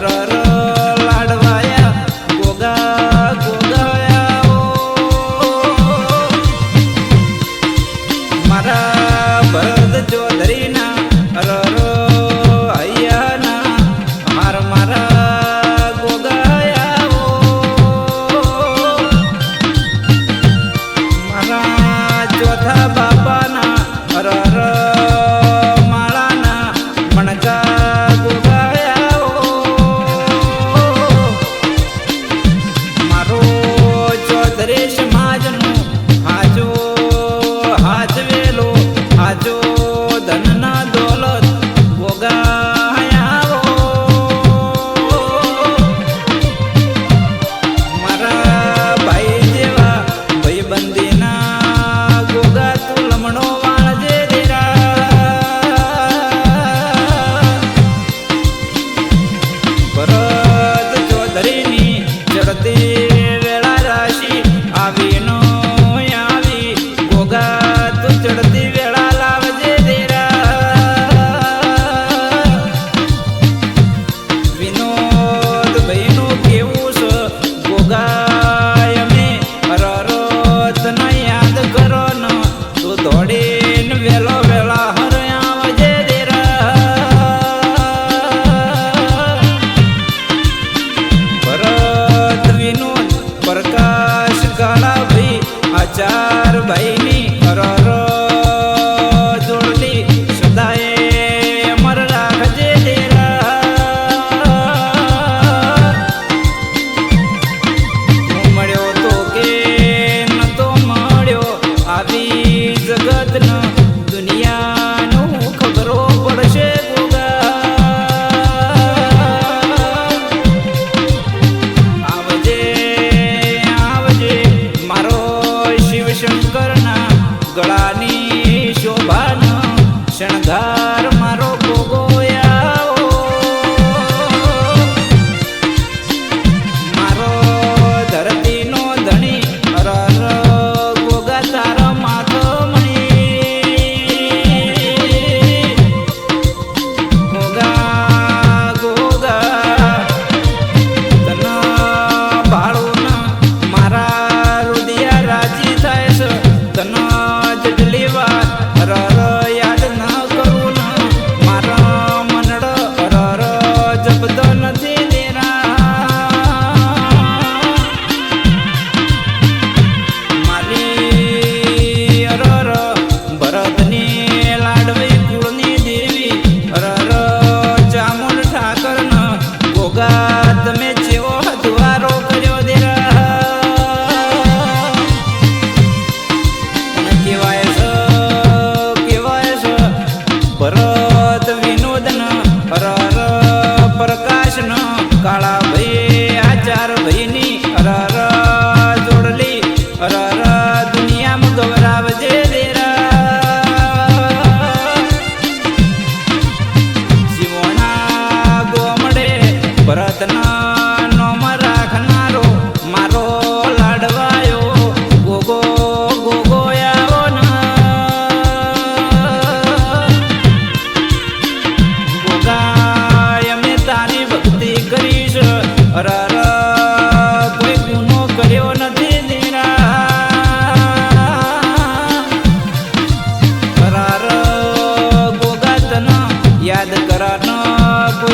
ra ra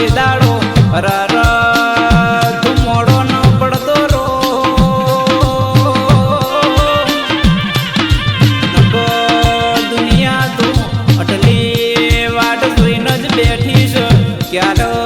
દાડો ર મોડો ન પડતો રો. દુનિયા તું અટલી વાટ જોઈને જ બેઠી છે. ક્યારે